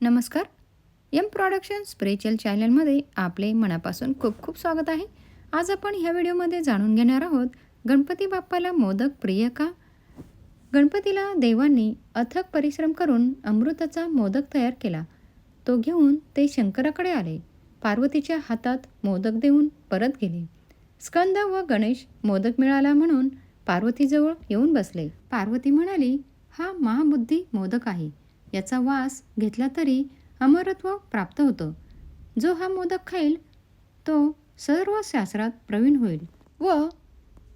नमस्कार. M production स्प्रेचल चॅनलमध्ये आपले मनापासून खूप खूप स्वागत आहे. आज आपण ह्या व्हिडिओमध्ये जाणून घेणार आहोत गणपती बाप्पाला मोदक प्रिय का? गणपतीला देवांनी अथक परिश्रम करून अमृताचा मोदक तयार केला. तो घेऊन ते शंकराकडे आले. पार्वतीच्या हातात मोदक देऊन परत गेले. स्कंद व गणेश मोदक मिळाला म्हणून पार्वतीजवळ येऊन बसले. पार्वती म्हणाली हा महाबुद्धी मोदक आहे. याचा वास घेतला तरी अमरत्व प्राप्त होतं. जो हा मोदक खाईल तो सर्व शास्त्रात प्रवीण होईल व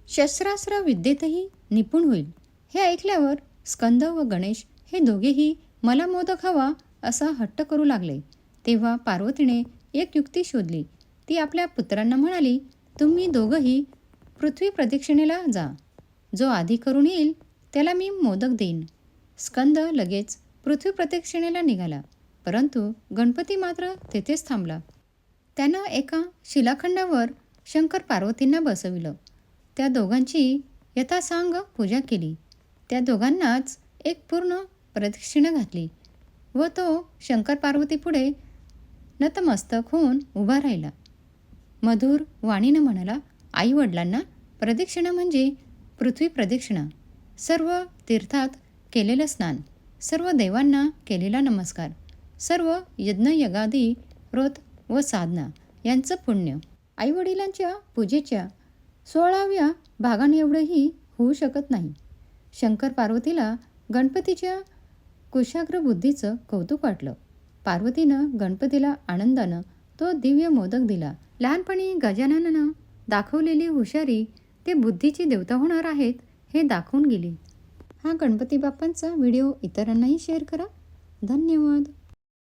शस्त्रास्त्र विद्येतही निपुण होईल. हे ऐकल्यावर स्कंद व गणेश हे दोघेही मला मोदक हवा असा हट्ट करू लागले. तेव्हा पार्वतीने एक युक्ती शोधली. ती आपल्या पुत्रांना म्हणाली तुम्ही दोघंही पृथ्वी प्रदक्षिणेला जा. जो आधी करून येईल त्याला मी मोदक देईन. स्कंद लगेच पृथ्वी प्रदक्षिणेला निघाला परंतु गणपती मात्र तेथेच थांबला. त्यानं एका शिलाखंडावर शंकर पार्वतींना बसविलं. त्या दोघांची यथासांग पूजा केली. त्या दोघांनाच एक पूर्ण प्रदक्षिणा घातली व तो शंकर पार्वतीपुढे नतमस्तक होऊन उभा राहिला. मधुर वाणीनं म्हणाला आई वडिलांना प्रदक्षिणा म्हणजे पृथ्वी प्रदक्षिणा. सर्व तीर्थात केलेलं स्नान. सर्व देवांना केलेला नमस्कार. सर्व यज्ञयगादी व्रत व साधना यांचं पुण्य. आईवडिलांच्या पूजेच्या सोळाव्या भागांएवढंही होऊ शकत नाही. शंकर पार्वतीला गणपतीच्या कुशाग्र बुद्धीचं कौतुक वाटलं. पार्वतीनं गणपतीला आनंदानं तो दिव्य मोदक दिला. लहानपणी गजाननानं दाखवलेली हुशारी ते बुद्धीची देवता होणार आहेत हे दाखवून गेली. हा गणपती बाप्पांचा व्हिडिओ इतरांनाही शेअर करा. धन्यवाद.